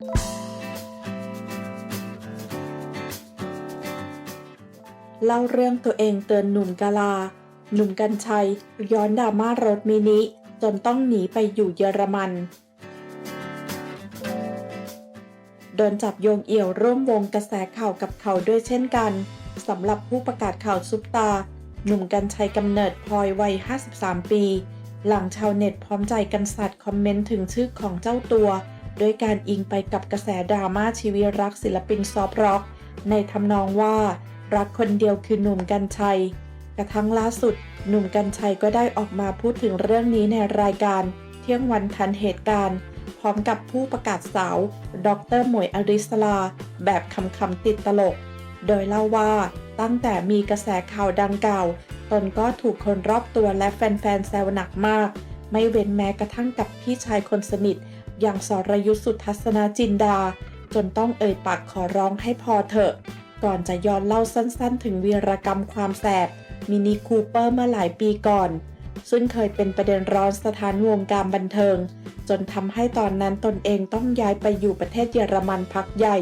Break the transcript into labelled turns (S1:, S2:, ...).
S1: เล่าเรื่องตัวเองเตือนหนุ่มกาลา หนุ่มกัญชัย ย้อนดราม่ารถมินิ จนต้องหนีไปอยู่เยอรมัน โดนจับโยงเอี่ยวร่วมวงกระแสข่าวกับเขาด้วยเช่นกันสำหรับผู้ประกาศข่าวซุปตา หนุ่มกัญชัยกำเนิดพลอยวัย 53 ปี หลังชาวเน็ตพร้อมใจกันสัตว์คอมเมนต์ถึงชื่อของเจ้าตัว ด้วยการอิงไปกับกระแสดราม่าชีวิตรักศิลปินซอฟต์ร็อก ในทำนองว่ารักคนเดียวคือหนุ่มกัญชัย กระทั่งล่าสุด หนุ่มกัญชัยก็ได้ออกมาพูดถึงเรื่องนี้ในรายการ เที่ยงวันทันเหตุการณ์ พร้อมกับผู้ประกาศสาว ดรหมวยอริสลา แบบคำคำติดตลก โดยเล่าว่าตั้งแต่มีกระแสข่าวดังกล่าวตนก็ถูกคนรอบตัวและแฟนๆแซวหนักมาก ไม่เว้นแม้กระทั่งกับพี่ชายคนสนิท อย่างสรยุทธสุทัศนาจินดา จนต้องเอ่ยปากขอร้องให้พอเถอะ ก่อนจะย้อนเล่าสั้นๆ ถึงวีรกรรมความแสบมินิคูเปอร์เมื่อหลายปีก่อน ซึ่งเคยเป็นประเด็นร้อนสถานวงการบันเทิง จนทำให้ตอนนั้นตนเองต้องย้ายไปอยู่ประเทศเยอรมันพักใหญ่